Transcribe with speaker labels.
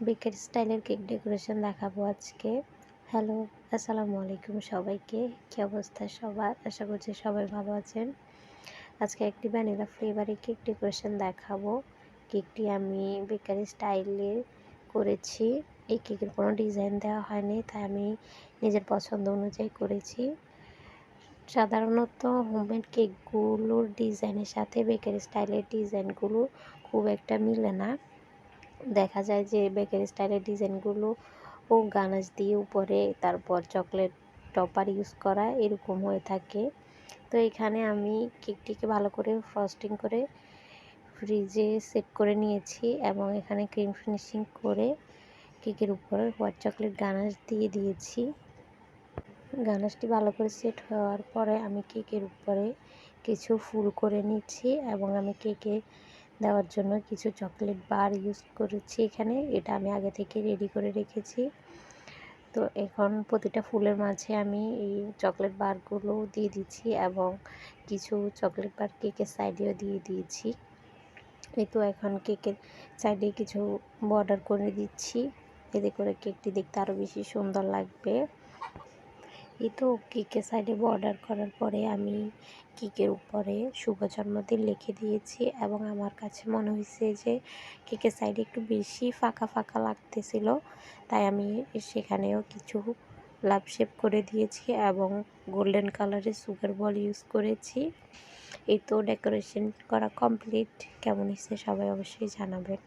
Speaker 1: বেকের স্টাইলের cake decoration দেখাবো আজকে। হ্যালো, আসসালামু আলাইকুম সবাইকে। কী অবস্থা সবার? আশা করছি সবাই ভালো আছেন। আজকে একটি ভ্যানিলা ফ্লেভারে কেক ডেকোরেশন দেখাবো। কেকটি আমি বেকারি স্টাইলে করেছি। এই কেকের কোনো ডিজাইন দেওয়া হয়নি, তাই আমি নিজের পছন্দ অনুযায়ী করেছি। সাধারণত হোমমেড কেকগুলোর ডিজাইনের সাথে বেকারি স্টাইলের ডিজাইনগুলো খুব একটা মিলে না। দেখা যায় যে বেকারি স্টাইলের ডিজাইনগুলো ও গানাশ দিয়ে উপরে তারপর চকলেট টপার ইউজ করা এরকম হয়ে থাকে। তো এখানে আমি কেকটিকে ভালো করে ফ্রস্টিং করে ফ্রিজে সেট করে নিয়েছি এবং এখানে ক্রিম ফিনিশিং করে কেকের উপরে হোয়াইট চকলেট গানাশ দিয়ে দিয়েছি। গানাশটি ভালো করে সেট হওয়ার পরে আমি কেকের উপরে কিছু ফুল করে নিচ্ছি এবং আমি কেকে দেওয়ার জন্য কিছু চকলেট বার ইউজ করেছি এখানে। এটা আমি আগে থেকে রেডি করে রেখেছি। তো এখন প্রতিটা ফুলের মাঝে আমি এই চকলেট বারগুলো দিয়ে দিচ্ছি এবং কিছু চকলেট বার কেকের সাইডেও দিয়ে দিয়েছি। এই এখন কেকের সাইডে কিছু বর্ডার করে দিচ্ছি। এতে করে কেকটি দেখতে আরও বেশি সুন্দর লাগবে। এই তো কেকের সাইডে বর্ডার করার পরে আমি কেকের উপরে শুভ জন্মদিন লিখে দিয়েছি এবং আমার কাছে মনে হয়েছে যে কেকের সাইডে একটু বেশি ফাঁকা ফাঁকা লাগতেছিল। তাই আমি সেখানেও কিছু লাভ শেপ করে দিয়েছি এবং গোল্ডেন কালারের সুগার বল ইউজ করেছি। এই তো ডেকোরেশন করা কমপ্লিট কেমন হয়েছে সবাই অবশ্যই জানাবেন।